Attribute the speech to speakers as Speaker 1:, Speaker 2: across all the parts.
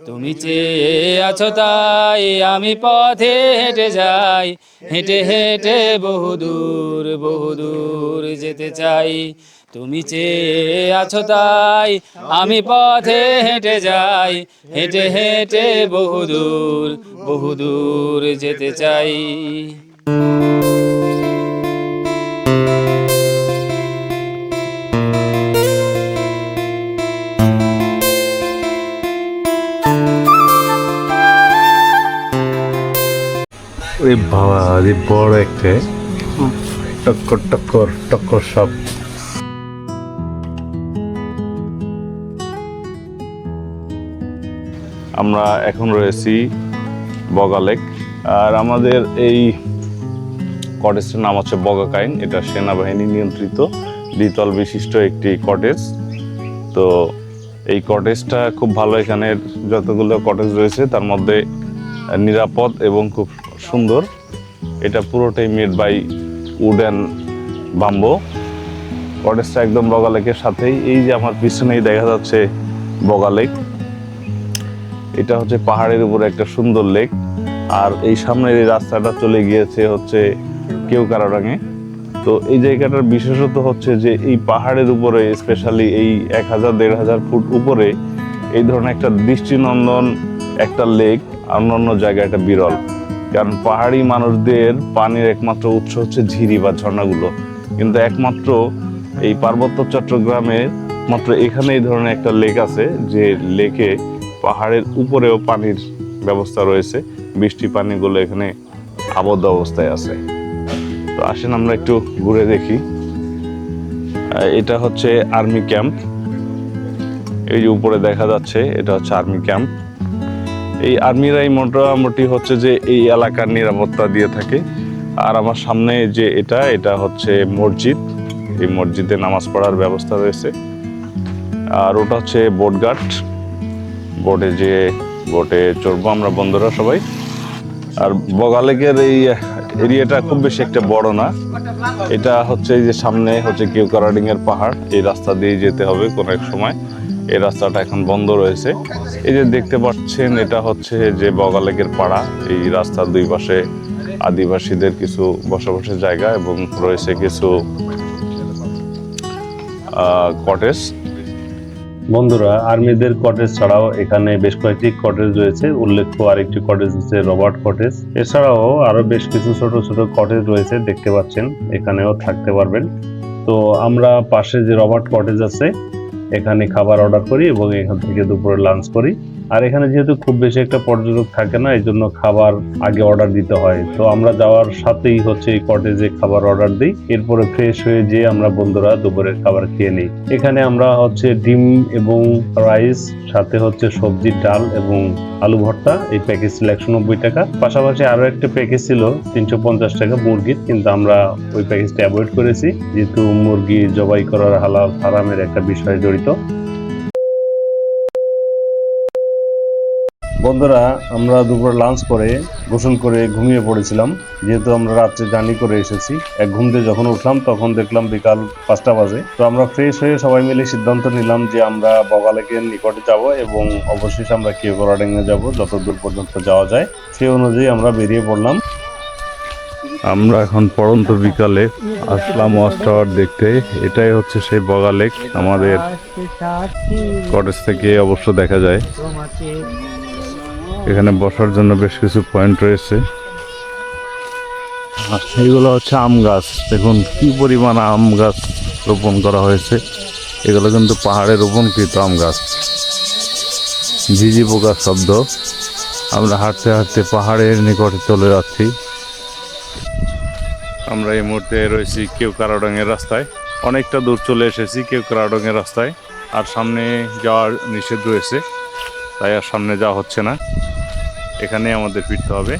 Speaker 1: তুমি চেয়ে আছো তাই আমি পথে হেঁটে যাই। হেঁটে হেঁটে বহুদূর বহুদূর যেতে চাই। তুমি চেয়ে আছো তাই আমি পথে হেঁটে যাই। হেঁটে হেঁটে বহুদূর বহুদূর যেতে চাই।
Speaker 2: ওরে বাবা, আরে বড় একটা। টক্কর টক্কর টক্কর সব। আমরা এখন রয়েছি বগালেক আর আমাদের এই কটেজটার নাম হচ্ছে বগাকাইন এটা সেনাবাহিনী নিয়ন্ত্রিত, দ্বিতল বিশিষ্ট একটি কটেজ। তো এই কটেজটা খুব ভালো এখানের যতগুলো কটেজ রয়েছে, তার মধ্যে নিরাপদ এবং খুব সুন্দর। এটা পুরোটাই made by wood and bamboo কটেজটা একদম বগালেকের সাথেই। এই যে আমার পিছনেই দেখা যাচ্ছে বগালেক। এটা হচ্ছে পাহাড়ের উপরে একটা সুন্দর লেক আর এই সামনের এই রাস্তাটা চলে গিয়েছে হচ্ছে কেউকারাডাঙে। তো এই জায়গাটার বিশেষত হচ্ছে যে এই পাহাড়ের উপরে স্পেশালি এই এক হাজার, দেড় হাজার ফুট উপরে, এই ধরনের একটা দৃষ্টিনন্দন, একটা লেক অন্যান্য জায়গা একটা বিরল। কারণ পাহাড়ি মানুষদের পানির একমাত্র উৎস হচ্ছে ঝিরি বা ঝর্ণাগুলো। কিন্তু একমাত্র এই পার্বত্য চট্টগ্রামে মাত্র এখানে এই ধরনের একটা লেক আছে, যে লেকে পাহাড়ের উপরেও পানির ব্যবস্থা রয়েছে, বৃষ্টি পানিগুলো এখানে আবদ্ধ অবস্থায় আছে। তো আসেন আমরা একটু ঘুরে দেখি। এটা হচ্ছে আর্মি ক্যাম্প। এই যে উপরে দেখা যাচ্ছে, এটা হচ্ছে আর্মি ক্যাম্প। এই আর্মিরাই মোটামুটি হচ্ছে যে এই এলাকার নিরাপত্তা দিয়ে থাকে। আর আমার সামনে যে এটা এটা হচ্ছে মসজিদ। এই মসজিদে নামাজ পড়ার ব্যবস্থা রয়েছে। আর ওটা হচ্ছে বোটঘাট বোটে যে বোটে চড়বো আমরা বন্ধুরা সবাই। আর বগালেকের এই এরিয়াটা খুব বেশি একটা বড় না। এটা হচ্ছে এই যে সামনে হচ্ছে কেউকারাডিং এর পাহাড়। এই রাস্তা দিয়ে যেতে হবে কোনো এক সময়। এই রাস্তাটা এখন বন্ধ রয়েছে। এই যে দেখতে পাচ্ছেন, এটা হচ্ছে যে বগালেকের পাড়া। এই রাস্তার দুই পাশে আদিবাসীদের কিছু বসবাসের জায়গা এবং রয়েছে কিছু কটেজ
Speaker 3: বন্ধুরা, আর্মিদের কটেজ ছাড়াও এখানে বেশ কয়েকটি কটেজ রয়েছে। উল্লেখ্য আরেকটি কটেজ হচ্ছে রবার্ট কটেজ এছাড়াও আরও বেশ কিছু ছোট ছোট কটেজ রয়েছে, দেখতে পাচ্ছেন। এখানেও থাকতে পারবেন। তো আমরা পাশে যে রবার্ট কটেজ আছে এখানে খাবার অর্ডার করি এবং এখান থেকে দুপুরে লাঞ্চ করি। আর এখানে যেহেতু খুব বেশি একটা পর্যটক থাকে না, এই জন্য খাবার আগে অর্ডার দিতে হয়। তো আমরা যাওয়ার সাথেই হচ্ছে এই কটেজে খাবার অর্ডার দিই। এরপরে ফ্রেশ হয়ে যেয়ে আমরা বন্ধুরা দুপুরের খাবার খেয়ে নিই। এখানে আমরা হচ্ছে ডিম এবং রাইস সাথে হচ্ছে সবজি ডাল এবং আলু ভর্তা, এই প্যাকেজ ছিল একশো নব্বই টাকা। পাশাপাশি আরও একটা প্যাকেজ ছিল তিনশো পঞ্চাশ টাকা মুরগির, কিন্তু আমরা ওই প্যাকেজটা অ্যাভয়েড করেছি। যেহেতু মুরগি জবাই করার হালাল, হারামের একটা বিষয় জড়িত। বন্ধুরা, আমরা দুপুরে লাঞ্চ করে গোসল করে ঘুমিয়ে পড়েছিলাম। যেহেতু আমরা রাত্রে জার্নি করে এসেছি, এক ঘুম দিয়ে যখন উঠলাম তখন দেখলাম বিকাল পাঁচটা বাজে। তো আমরা ফ্রেশ হয়ে সবাই মিলে সিদ্ধান্ত নিলাম যে আমরা বগালেকের নিকটে যাব এবং অবশেষে আমরা কেওগড়াডেঙ্গে যাব যত দূর পর্যন্ত যাওয়া যায়। সেই অনুযায়ী আমরা বেরিয়ে পড়লাম।
Speaker 2: আমরা এখন পড়ন্ত বিকালে আসলাম ওয়াচ টাওয়ার দেখতে। এটাই হচ্ছে সেই বগা লেক। আমাদের কটেজ থেকে অবশ্য দেখা যায়। এখানে বসার জন্য বেশ কিছু পয়েন্ট রয়েছে। আর এইগুলো হচ্ছে আম গাছ। দেখুন, কি পরিমাণ আম গাছ রোপণ করা হয়েছে। এগুলো কিন্তু পাহাড়ে রোপণকৃত আম গাছ। ঝিঝি পোকার শব্দ। আমরা হাঁটতে হাঁটতে পাহাড়ের নিকটে চলে যাচ্ছি। আমরা এই মুহূর্তে রয়েছি কেউ কারাডঙের রাস্তায়। অনেকটা দূর চলে এসেছি কেউ কারাডঙের রাস্তায়। আর সামনে যাওয়ার নিষেধ রয়েছে তাই আর সামনে যাওয়া হচ্ছে না। এখানে আমাদের ফিরতে হবে।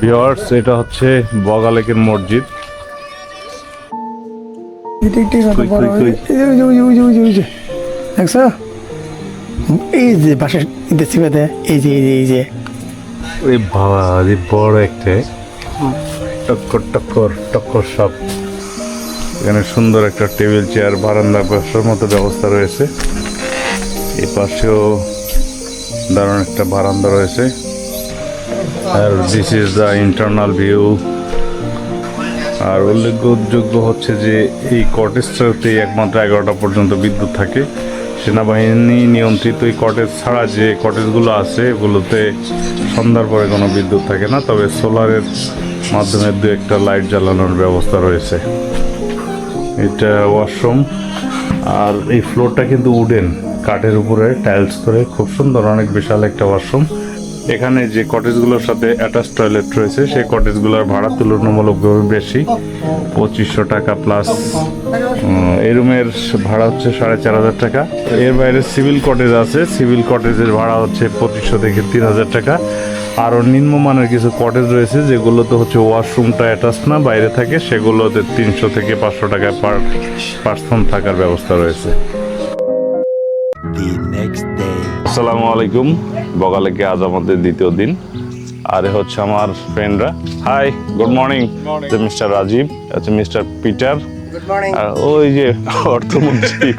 Speaker 2: ভিওয়ার্স এটা হচ্ছে বগালেকের মসজিদ?
Speaker 4: এই যে, দেখছি এই যে এই যে। এই যে
Speaker 2: ওই বাবা বড় একটা। টক্কর টক্কর টক্কর সব। এখানে সুন্দর একটা টেবিল, চেয়ার, বারান্দা, বসার মতো ব্যবস্থা রয়েছে। এই পাশেও দারুণ একটা বারান্দা রয়েছে। আর this is the internal view আর উল্লেখযোগ্য হচ্ছে যে এই কটেজটাতে একমাত্র এগারোটা পর্যন্ত বিদ্যুৎ থাকে। সেনাবাহিনী নিয়ন্ত্রিত এই কটেজ ছাড়া যে কটেজগুলো আছে, এগুলোতে সন্ধ্যার পরে কোনো বিদ্যুৎ থাকে না। তবে সোলারের মাধ্যমে দু একটা লাইট জ্বালানোর ব্যবস্থা রয়েছে। এটা ওয়াশরুম আর এই ফ্লোরটা কিন্তু উডেন কাঠের উপরে টাইলস করে। খুব সুন্দর, অনেক বিশাল একটা ওয়াশরুম এখানে যে কটেজগুলোর সাথে অ্যাটাচ টয়লেট রয়েছে, সেই কটেজগুলোর ভাড়া তুলনামূলকভাবে বেশি, পঁচিশশো টাকা প্লাস এই রুমের ভাড়া হচ্ছে সাড়ে চার হাজার টাকা। এর বাইরে সিভিল কটেজ আছে। সিভিল কটেজের ভাড়া হচ্ছে পঁচিশশো থেকে তিন হাজার টাকা। আরও নিম্নমানের কিছু কটেজ রয়েছে যেগুলোতে হচ্ছে ওয়াশরুমটা অ্যাটাচ না বাইরে থাকে সেগুলোতে তিনশো থেকে পাঁচশো টাকা পার পার্সন থাকার ব্যবস্থা রয়েছে. আসসালামু আলাইকুম। বগালেকে আজ আমাদের দ্বিতীয় দিন? আর এ হচ্ছে আমার ফ্রেন্ডরা hi good morning mister Rajiv আছে মিস্টার পিটার। আর ওই যে অর্থমন্ত্রী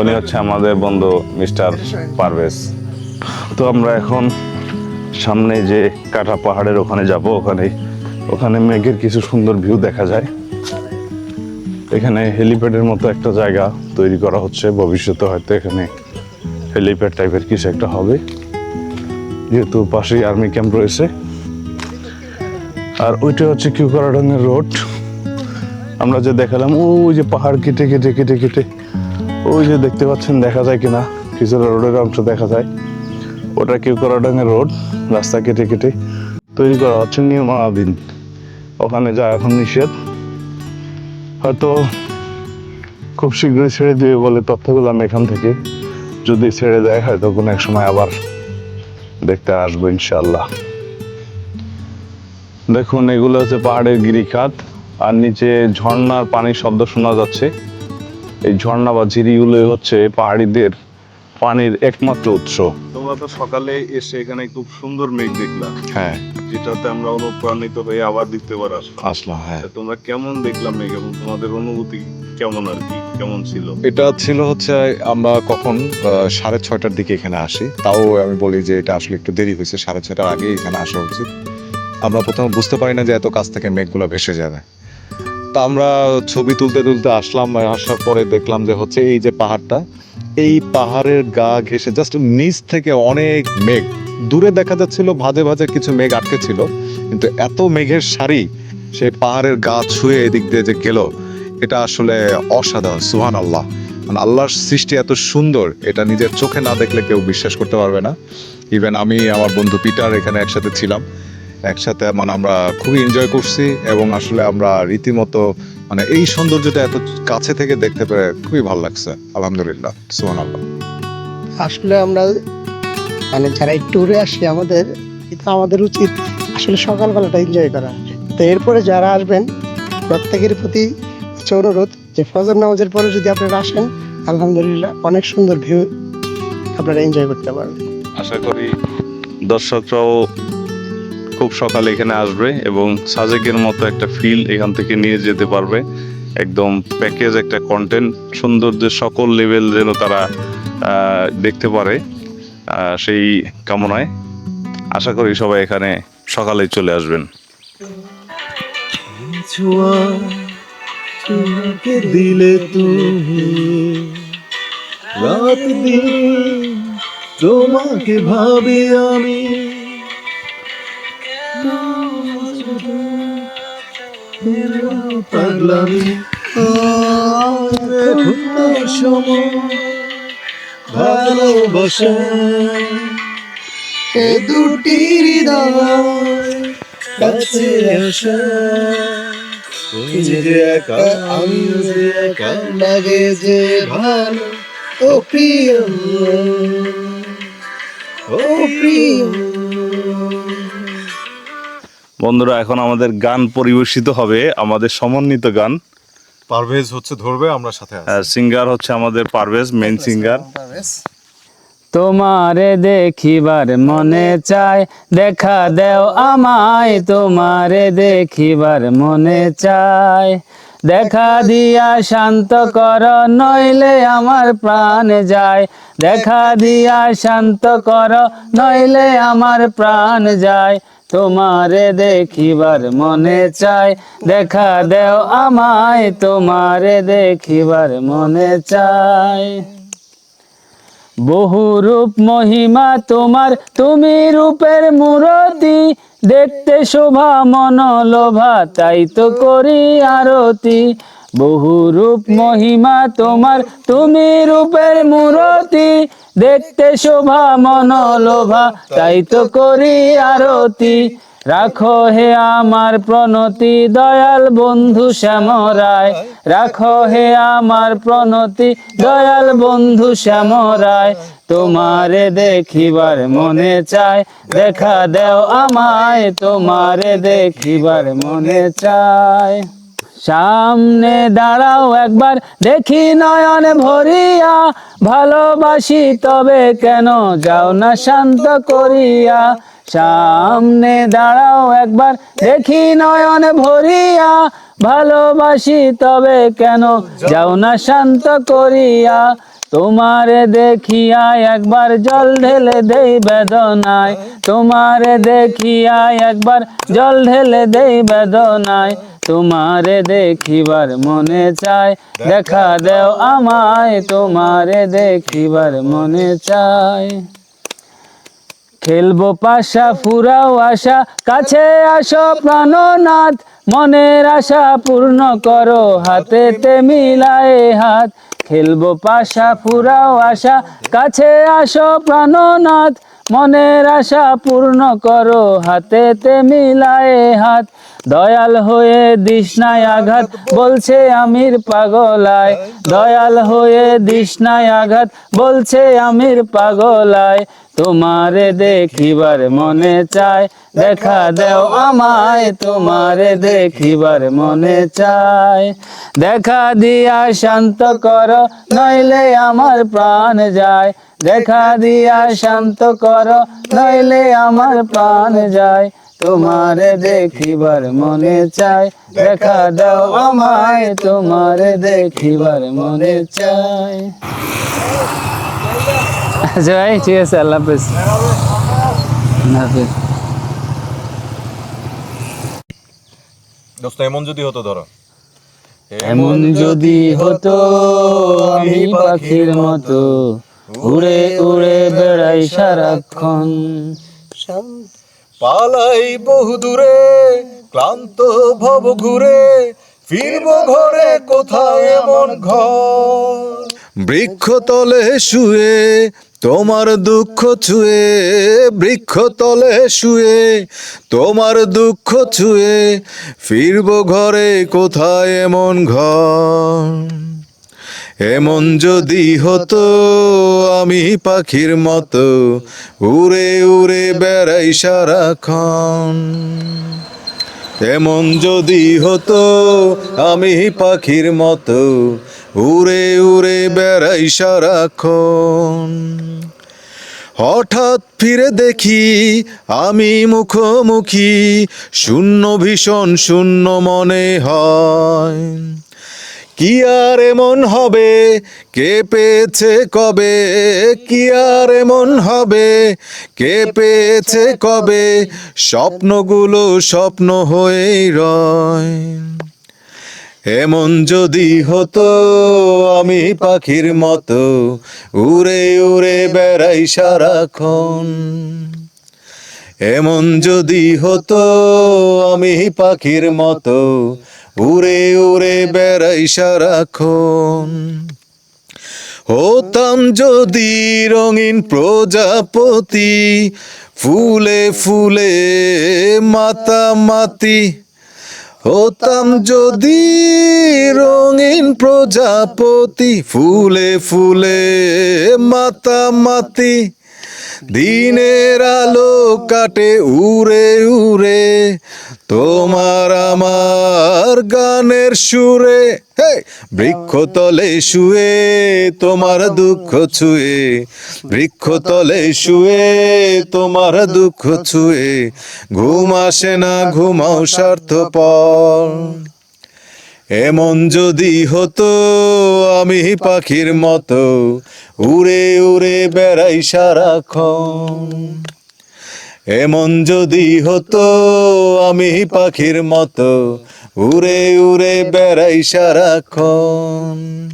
Speaker 2: উনি হচ্ছে আমাদের বন্ধু মিস্টার পারভেজ। তো আমরা এখন সামনে যে কাটা পাহাড়ের ওখানে যাব, ওখানে ওখানে মেঘের কিছু সুন্দর ভিউ দেখা যায়। এখানে হেলিপ্যাডের মতো একটা জায়গা তৈরি করা হচ্ছে, ভবিষ্যতে হয়তো এখানে হেলিপ্যাড টাইপের কিছু একটা হবে। যেহেতু পাশেই আর্মি ক্যাম্প রয়েছে। আর ওইটা হচ্ছে কিউকারাডাঙ্গের রোড আমরা যে দেখালাম, ওই যে পাহাড় কেটে কেটে কেটে কেটে, ওই যে দেখতে পাচ্ছেন, দেখা যায় কিনা কিছুটা রোডের অংশ দেখা যায়। ওটা কিউকারাডাঙ্গের রোড? রাস্তা কেটে কেটে তৈরি করা হচ্ছে নির্মাণাধীন ওখানে যা এখন নিষেধ। হয়তো খুব শীঘ্রই ছেড়ে দিবে বলে তথ্য পেলাম এখান থেকে যদি ছেড়ে দেয়, হয়তো কোনো এক সময় আবার দেখতে আসব ইনশাল্লাহ দেখুন, এগুলো হচ্ছে পাহাড়ের গিরিখাত। আর নিচে ঝর্ণার পানির শব্দ শোনা যাচ্ছে। এই ঝর্ণা বা ঝিরিগুলো হচ্ছে পাহাড়িদের পানির একমাত্র উৎস। তোমরা তো সকালে এসে এখানে খুব সুন্দর মেঘ দেখলাম
Speaker 5: হ্যাঁ।
Speaker 2: যেটাতে আমরা অনুপ্রাণিত হয়ে আবার দ্বিতীয়বার আসলাম।
Speaker 5: আসলাম হ্যাঁ।
Speaker 2: তোমরা কেমন দেখলাম মেঘ এবং তোমাদের অনুভূতি কেমন আর কি? কেমন ছিল?
Speaker 5: এটা ছিল হচ্ছে আমরা কখন সাড়ে ছয়টার দিকে এখানে আসি। তাও আমি বলি যে এটা আসলে একটু দেরি হয়েছে সাড়ে ছয়টার আগে এখানে আসা উচিত। আমরা প্রথমে বুঝতে পারি না যে এত কাছ থেকে মেঘগুলো ভেসে যাবে। তা আমরা ছবি তুলতে তুলতে আসলাম আসার পরে দেখলাম যে হচ্ছে এই যে পাহাড়টা এই পাহাড়ের গা ঘেসে জাস্ট নিচ থেকে অনেক মেঘ। দূরে দেখা যাচ্ছিল ভাজে ভাজে কিছু মেঘ আটকে ছিল, কিন্তু এত মেঘের সারি সেই পাহাড়ের গা ছুঁয়ে এদিক দিয়ে যে গেল, এটা আসলে অসাধারণ সুহান আল্লাহ মানে আল্লাহর সৃষ্টি এত সুন্দর, এটা নিজের চোখে না দেখলে কেউ বিশ্বাস করতে পারবে না। ইভেন আমি, আমার বন্ধু পিটার এখানে একসাথে ছিলাম। একসাথে মানে আমরা খুবই এনজয় করছি এবং আসলে আমরা রীতিমতো মানে এই সৌন্দর্যটা এত কাছে থেকে দেখতে পেরে খুবই ভালো লাগছে আলহামদুলিল্লাহ সুহান আল্লাহ
Speaker 6: আসলে আমরা মানে যারা এই ট্যুরে আসি আমাদের এটা আমাদের উচিত আসলে সকালবেলাটা এনজয় করা। তো এরপরে যারা আসবেন প্রত্যেকের প্রতি হচ্ছে অনুরোধ যে ফজর নামাজের পরে যদি আপনারা আসেন আলহামদুলিল্লাহ অনেক সুন্দর ভিউ আপনারা এনজয় করতে পারবেন।
Speaker 2: আশা করি দর্শকরাও খুব সকালে এখানে আসবে এবং সাজেকের মতো একটা ফিল এখান থেকে নিয়ে যেতে পারবে। একদম প্যাকেজ একটা কন্টেন্ট সৌন্দর্যের সকল লেভেল যেন তারা দেখতে পারে সেই কামনায়। আশা করি সবাই এখানে সকালে চলে আসবেন।
Speaker 7: দিলে তুমি, রাত দিন তোমাকে ভাবি আমি। পাগলামি সময় ভালোবাসা এ দুটি হৃদয় কাছে আসা। যে একা লাগে যে ভালো। ও প্রিয়। ও প্রিয়।
Speaker 2: বন্ধুরা এখন আমাদের গান পরিবেশিত হবে আমাদের সমন্বিত গান।
Speaker 5: পারভেজ হচ্ছে ধরবে আমরা সাথে আছি।
Speaker 2: সিঙ্গার হচ্ছে আমাদের পারভেজ মেন সিঙ্গার
Speaker 1: তোমারে দেখিবার মনে চায় দেখা দেও আমায়। তোমারে দেখিবার মনে চায় দেখা দিয়া শান্ত কর নইলে আমার প্রাণ যায়। দেখা দিয়া শান্ত কর নইলে আমার প্রাণ যায়। তোমারে দেখিবার মনে চায় দেখা দেও আমায়, তোমারে দেখিবার মনে চায় বহু রূপ মহিমা তোমার, তুমি রূপের মূরতি, দেখতে শোভা মনোলোভা, তাই তো করি আরতি। বহু রূপ মহিমা তোমার, তুমি রূপের মূরতি। দেখতে শোভা, মনোলোভা, তাই তো করি আরতি। রাখো হে আমার প্রণতি, দয়াল বন্ধু শ্যামরায়। রাখো হে আমার প্রণতি, দয়াল বন্ধু শ্যামরায়। তোমারে দেখিবার মনে চায়, দেখা দেও আমায়। তোমারে দেখিবার মনে চায়। সামনে দাঁড়াও একবার, দেখি নয়ন ভরিয়া, ভালোবাসি তবে কেন যাও না শান্ত করিয়া। সামনে দাঁড়াও একবার, দেখি নয়ন ভরিয়া, ভালোবাসি তবে কেন যাও না শান্ত করিয়া। তোমারে দেখিয়া একবার জল ঢেলে দেই বেদনায়, তোমারে দেখিয়া একবার জল ঢেলে দেই বেদনায় তোমারে দেখিবার মনে চায়। দেখা দেও আমায়, তোমারে দেখিবার মনে চায়। খেলব পাশা, ফুরাও আশা, কাছে আসো প্রাণনাথ। মনের আশা পূর্ণ করো, হাতেতে মিলায়ে হাত। খেলব পাশা, ফুরাও আশা, কাছে আসো প্রাণনাথ। মনের আশা পূর্ণ করো, হাতেতে মিলায়ে হাত। দয়াল হয়ে দিশনায় আঘাত, বলছে আমির পাগলায়। দয়াল হয়ে দিশনায় আঘাত, বলছে আমির পাগলায়। তোমারে দেখিবার মনে চায়, দেখা দেও আমায়, তোমারে দেখিবার মনে চায়। দেখা দিয়া শান্ত কর, নইলে আমার প্রাণ যায়। দেখা দিয়া শান্ত কর, নইলে আমার প্রাণ যায়। তোমারে দেখিবার মনে চাই। দেখা দাও আমায় তোমারে দেখিবার মনে চায় আচ্ছা ভাই ঠিক আছে আল্লাহ হাফেজ। হাফেজ।
Speaker 5: দোস্ত এমন যদি হতো ধরো।
Speaker 1: এমন যদি হতো আমি পাখির মতো উড়ে উড়ে বেড়াই সারাক্ষণ।
Speaker 5: পালাই বহু দূরে, ক্লান্ত ভব ঘুরে, ফিরব ঘরে কোথায় এমন ঘর? বৃক্ষ তলে শুয়ে, তোমার দুঃখ ছুঁয়ে, বৃক্ষ তলে শুয়ে, তোমার দুঃখ ছুঁয়ে, ফিরব ঘরে কোথায় এমন ঘর? এমন যদি হতো, আমি পাখির মতো উড়ে উড়ে বেড়াই সারাক্ষণ। এমন যদি হতো, আমি পাখির মতো উড়ে উড়ে বেড়াই সারাক্ষণ। হঠাৎ ফিরে দেখি, আমি মুখোমুখি, শূন্য ভীষণ শূন্য মনে হয়। কি আর এমন হবে? কে পেয়েছে কবে? কি আর এমন হবে? কে পেয়েছে কবে? স্বপ্নগুলো স্বপ্ন হয়েই রয়। এমন যদি হতো, আমি পাখির মতো উড়ে উড়ে বেড়াই সারাক্ষণ। এমন যদি হতো, আমি পাখির মতো উড়ে উড়ে বেড়াই সারাক্ষণ হতাম যদি রঙিন প্রজাপতি, ফুলে ফুলে মাতামাতি। হতাম যদি রঙিন প্রজাপতি, ফুলে ফুলে মাতামাতি। দিনের আলো কাটে উড়ে উড়ে তোমার আমার গানের সুরে বৃক্ষতলে শুয়ে, তোমার দুঃখ ছুঁয়ে, বৃক্ষতলে শুয়ে, তোমার দুঃখ ছুঁয়ে, ঘুম আসে না, ঘুমাও স্বার্থপর।
Speaker 7: এমন যদি হতো, আমি পাখির মতো উড়ে উড়ে বেড়াই সারাক্ষণ। এমন যদি হতো, আমি পাখির মতো উড়ে উড়ে বেড়াই সারাক্ষণ।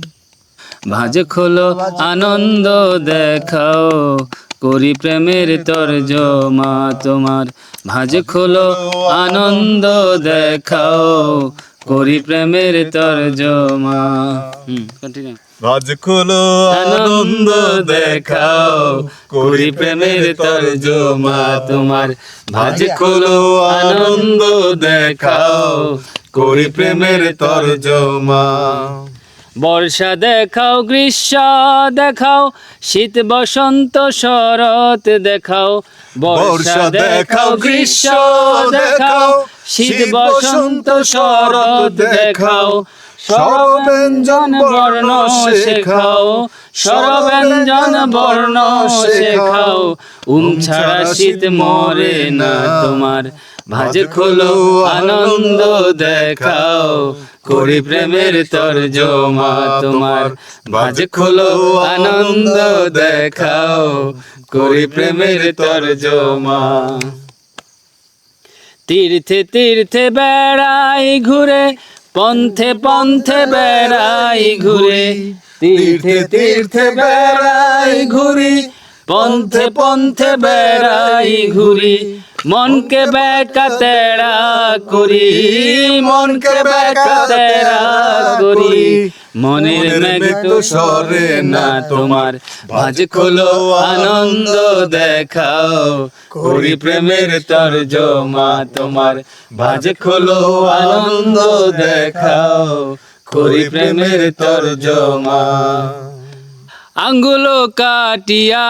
Speaker 1: ভাজ খোলো, আনন্দ দেখাও, করি প্রেমের তর্জমা তোমার। ভাজ খোলো, আনন্দ দেখাও, করি প্রেমের তর্জমা। হুম
Speaker 7: রাজ খোলো
Speaker 1: আনন্দ দেখাও করি প্রেমের তর্জমা তোমার। ভাজ খোলো আনন্দ দেখাও করি প্রেমের তর্জমা। বর্ষা দেখাও, গ্রীষ্ম দেখাও, শীত বসন্ত শরৎ দেখাও। বর্ষা দেখাও, গ্রীষ্ম দেখাও, শীত বসন্ত শরৎ দেখাও। সরব্যঞ্জন বর্ণ শেখাও সরব্যঞ্জন বর্ণ শেখাও। উম ছাড়া শীত মরে না তোমার ভাজ খোলো আনন্দ দেখাও। করি প্রেমের তর্জমা তোমার ভাজ খোলো আনন্দ দেখাও। করি প্রেমের তর্জমা। তীর্থে তীর্থে বেড়াই ঘুরে পন্থে পন্থে বেড়াই ঘুরে, তীর্থে তীর্থে বেড়াই ঘুরি, পন্থে পন্থে বেড়াই ঘুরি, মনকে বেকা তেড়া করি, মনকে বেকা তেড়া করি। মনের মেঘ তো সরে না তোমার ভাজ খোলো আনন্দ দেখাও। করি প্রেমের তর্জমা তোমার ভাজ খোলো আনন্দ দেখাও। করি প্রেমের তর্জমা। আঙ্গুলো কাটিয়া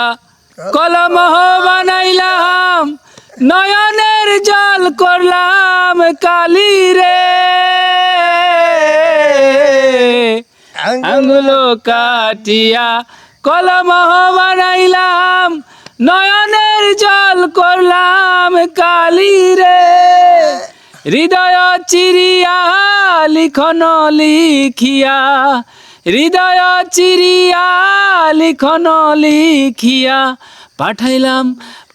Speaker 1: কলম বানাইলাম নয়নের জল করলাম কালি রে আঙ্গুলো কাটিয়া কলম বানাইলাম, নয়নের জল করলাম কালি রে। হৃদয় চিরিয়া লিখন লিখিয়া, হৃদয় চিরিয়া লিখন লিখিয়া, পাঠাইলাম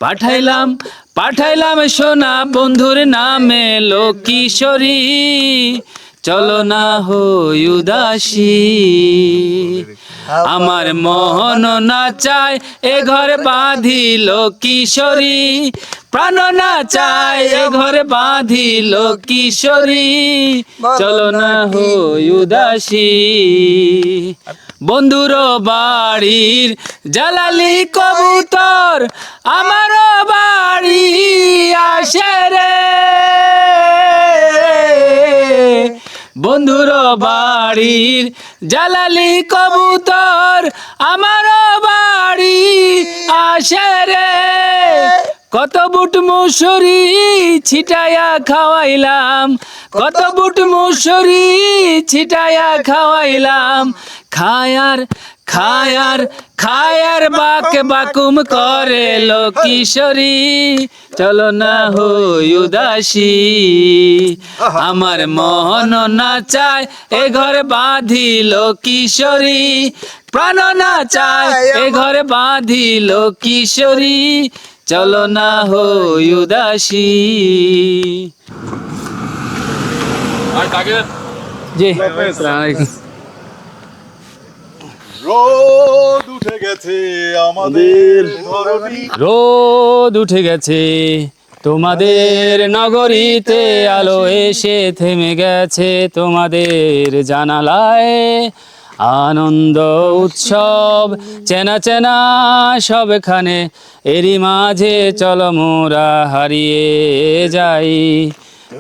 Speaker 1: পাঠাইলাম পাঠাইলাম সোনা বন্ধুর নামে লোকিশোরী চলো না হই উদাসী। আমার মোহন না চায় এ ঘর বাঁধিল কিশোরী। প্রাণ না চায় এ ঘর বাঁধিল কিশোরী। চলো না হই উদাসী। বন্ধুর বাড়ির জালালি কবুতর আমার বাড়ি আসে রে। বন্ধুর বাড়ির জালালি কবুতর আমার বাড়ি আসে রে কত বুট মুসুরি ছিটায়া খাওয়াইলাম, কত বুট মুসুরি ছিটায়া খাওয়াইলাম। খায়ার খায়ার খায়ার বাক বাকুম করে লো কিশোরী, চলো না হই উদাসী। আমার মোহন না চায় এ ঘর বাঁধিল কিশোরী, প্রাণ না চায় এ ঘর বাঁধিল কিশোরী। চলো না হই উদাসী। জি।
Speaker 7: রোদ উঠে গেছে আমাদের
Speaker 1: রোদ উঠে গেছে তোমাদের নগরীতে আলো এসে থেমে গেছে তোমাদের জানালায়। আনন্দ উৎসব, চেনা চেনা সবখানে এরই মাঝে চলো মোরা হারিয়ে যাই।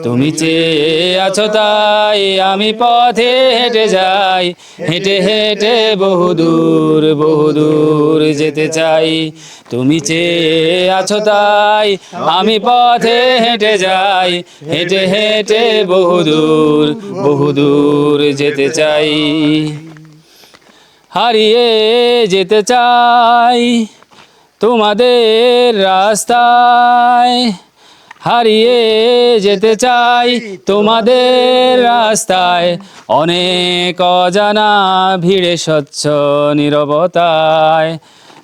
Speaker 1: তুমি চেয়ে আছো তাই আমি পথে হেঁটে যাই, হেঁটে হেঁটে বহুদূর বহুদূর যেতে চাই। তুমি চেয়ে আছো তাই আমি পথে হেঁটে যাই, হেঁটে হেঁটে বহুদূর বহুদূর যেতে চাই। হারিয়ে যেতে চাই তোমাদের রাস্তায়। হারিয়ে যেতে চাই তোমাদের রাস্তায়। অনেক অজানা ভিড়ে স্বচ্ছ নীরবতায়।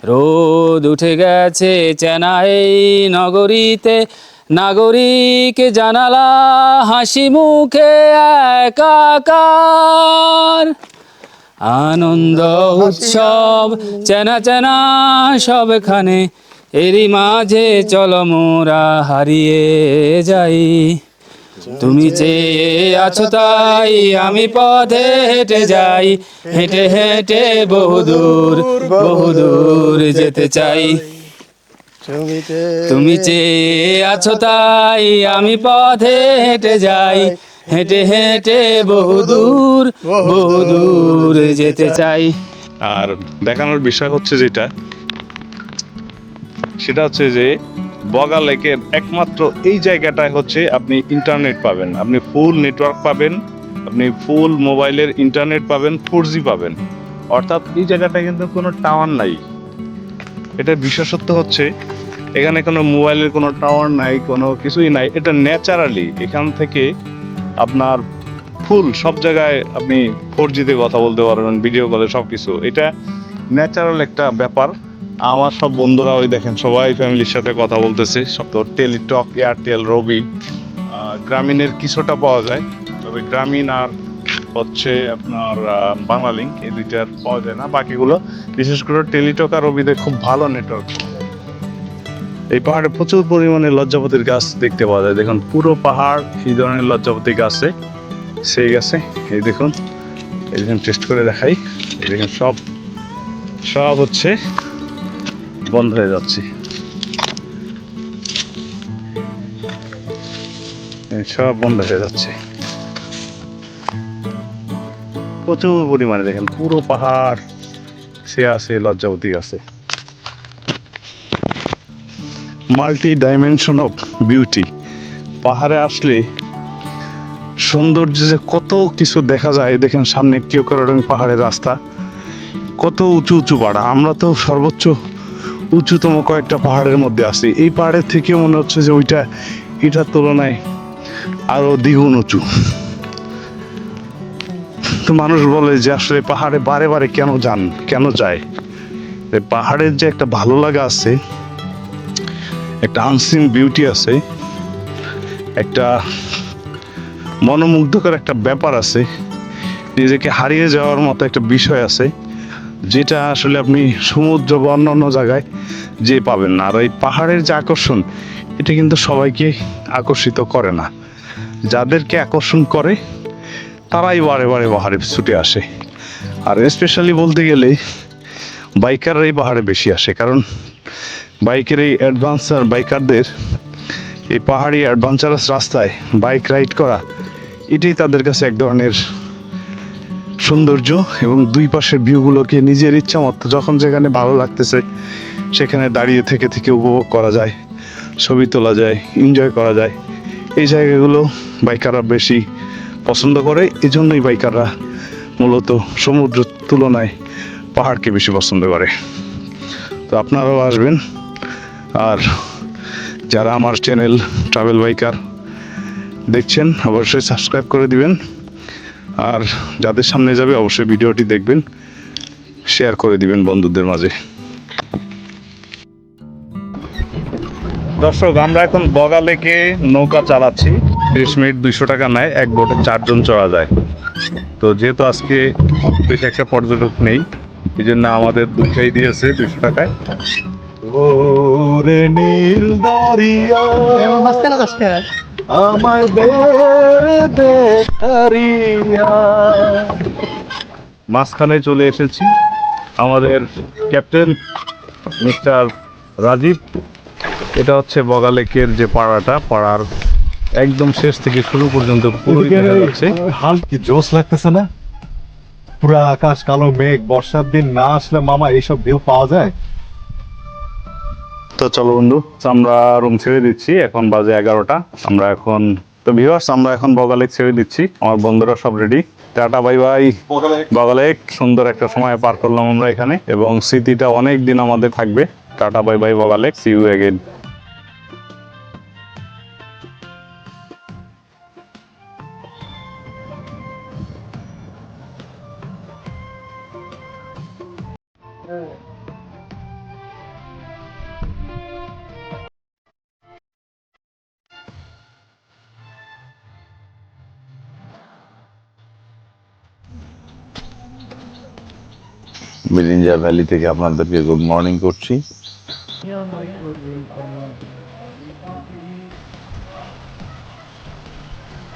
Speaker 1: রোদ উঠে গেছে চেনা এই নগরীতে। নাগরিক জানালা হাসি মুখে একাকার। আনন্দ উৎসব চেনা চেনা সবখানে এরই মাঝে চলো মোরা হারিয়ে যাই। তুমি চেয়ে আছো তাই আমি পথে হেঁটে যাই হেঁটে হেঁটে বহুদূর বহুদূর যেতে চাই। তুমি চেয়ে আছো তাই আমি পথে হেঁটে যাই হেঁটে হেঁটে বহুদূর বহুদূর যেতে চাই।
Speaker 2: আর দেখানোর বিষয় হচ্ছে যেটা, সেটা হচ্ছে যে বগা লেকের একমাত্র এই জায়গাটায় হচ্ছে আপনি ইন্টারনেট পাবেন। আপনি ফুল নেটওয়ার্ক পাবেন, আপনি ফুল মোবাইলের ইন্টারনেট পাবেন ফোর পাবেন। অর্থাৎ এই জায়গাটায় কিন্তু কোনো টাওয়ার নাই। এটা বিশেষত্ব হচ্ছে, এখানে কোনো মোবাইলের কোনো টাওয়ার নাই, কোনো কিছুই নাই। এটা ন্যাচারালি এখান থেকে আপনার ফুল সব জায়গায় আপনি ফোর জিতে কথা বলতে পারবেন ভিডিও কলে সব কিছু এটা ন্যাচারাল একটা ব্যাপার। আমার সব বন্ধুরা ওই দেখেন সবাই ফ্যামিলির সাথে কথা বলতেছে। সব তো টেলিটক এয়ারটেল রবি। গ্রামীণের কিছুটা পাওয়া যায়। তবে গ্রামীণ আর হচ্ছে আপনার আহ, বাংলালিংক এই দুইটার পাওয়া যায় না। বাকিগুলো বিশেষ করে টেলিটক আর রবিতে খুব ভালো নেটওয়ার্ক এই পাহাড়ে প্রচুর পরিমাণে লজ্জাপতির গাছ দেখতে পাওয়া যায়। দেখুন, পুরো পাহাড়, এই ধরনের লজ্জাপতি গাছে, সেই গাছে, এই দেখুন এই দেখুন টেস্ট করে দেখাই। এই দেখুন, সব সব হচ্ছে বন্ধ হয়ে যাচ্ছে। সব বন্ধ হয়ে যাচ্ছে। প্রচুর পরিমাণে দেখেন, পুরো পাহাড়, সে আছে লজ্জাবতী আছে। মাল্টি ডাইমেনশন অফ বিউটি পাহাড়ে আসলে সৌন্দর্য যে কত কিছু দেখা যায়, দেখেন সামনে কেউ কিয়করডং পাহাড়ের রাস্তা, কত উঁচু উঁচু পাহাড়। আমরা তো সর্বোচ্চ উঁচুতম কয়েকটা পাহাড়ের মধ্যে আছি। এই পাহাড়ের থেকে মনে হচ্ছে যে ওইটা, এটার তুলনায় আরও দ্বিগুণ উঁচু। তো মানুষ বলে যে আসলে পাহাড়ে বারে বারে কেন যান, কেন যায়? পাহাড়ের যে একটা ভালো লাগা আছে একটা আনসিন বিউটি আছে, একটা মনোমুগ্ধকর একটা ব্যাপার আছে, নিজেকে হারিয়ে যাওয়ার মতো একটা বিষয় আছে, যেটা আসলে আপনি সমুদ্র বা অন্যান্য জায়গায় যে পাবেন না। আর এই পাহাড়ের যে আকর্ষণ, এটা কিন্তু সবাইকে আকর্ষিত করে না। যাদেরকে আকর্ষণ করে, তারাই বারে বারে পাহাড়ে ছুটে আসে। আর স্পেশালি বলতে গেলে বাইকাররা এই পাহাড়ে বেশি আসে, কারণ বাইকের এই অ্যাডভান্সার বাইকারদের এই পাহাড়ি অ্যাডভেঞ্চারাস রাস্তায় বাইক রাইড করা, এটাই তাদের কাছে এক ধরনের সৌন্দর্য এবং দুই পাশের ভিউগুলোকে নিজের ইচ্ছা মতো যখন যেখানে ভালো লাগতেছে সেখানে দাঁড়িয়ে থেকে থেকে উপভোগ করা যায়, ছবি তোলা যায় এনজয় করা যায়। এই জায়গাগুলো বাইকাররা বেশি পছন্দ করে এই জন্যই বাইকাররা মূলত সমুদ্র তুলনায় পাহাড়কে বেশি পছন্দ করে। তো আপনারাও আসবেন। আর যারা আমার চ্যানেল ট্রাভেল বাইকার দেখছেন, অবশ্যই সাবস্ক্রাইব করে দিবেন। আর যাদের সামনে যাবে, অবশ্যই ভিডিওটি দেখবেন শেয়ার করে দিবেন বন্ধুদের মাঝে। দর্শক, আমরা এখন বগা লেকে নৌকা চালাচ্ছি। তিরিশ মিনিট দুইশো টাকা নেয়, এক বোটে চারজন চড়া যায়। তো যেহেতু আজকে বেশি একটা পর্যটক নেই এই জন্য আমাদের দুইটাই দিয়েছে দুশো টাকায়।
Speaker 7: ওরে নীল দরিয়া
Speaker 6: মাঝখানে
Speaker 2: চলে এসেছি আমাদের ক্যাপ্টেন মিস্টার রাজীব। এটা হচ্ছে বগালেকের যে পাড়াটা পাড়ার একদম শেষ থেকে শুরু পর্যন্ত দেখা যাচ্ছে।
Speaker 7: হাল কি জোশ লাগতেছে না? পুরা আকাশ কালো মেঘ বর্ষার দিন না আসলে মামা এইসব ভিউ পাওয়া যায়?
Speaker 2: তো চলো বন্ধু আমরা রুম ছেড়ে দিচ্ছি এখন বাজে এগারোটা। আমরা এখন তো ভিউয়ার্স আমরা এখন বগালেক ছেড়ে দিচ্ছি। আমার বন্ধুরা সব ready tata bye bye Bogalake সুন্দর একটা সময় পার করলাম আমরা এখানে এবং স্মৃতিটা অনেক দিন আমাদের থাকবে। Tata bye bye Bogalake see you again Mirinja valley থেকে আপনাদেরকে গুড মর্নিং করছি।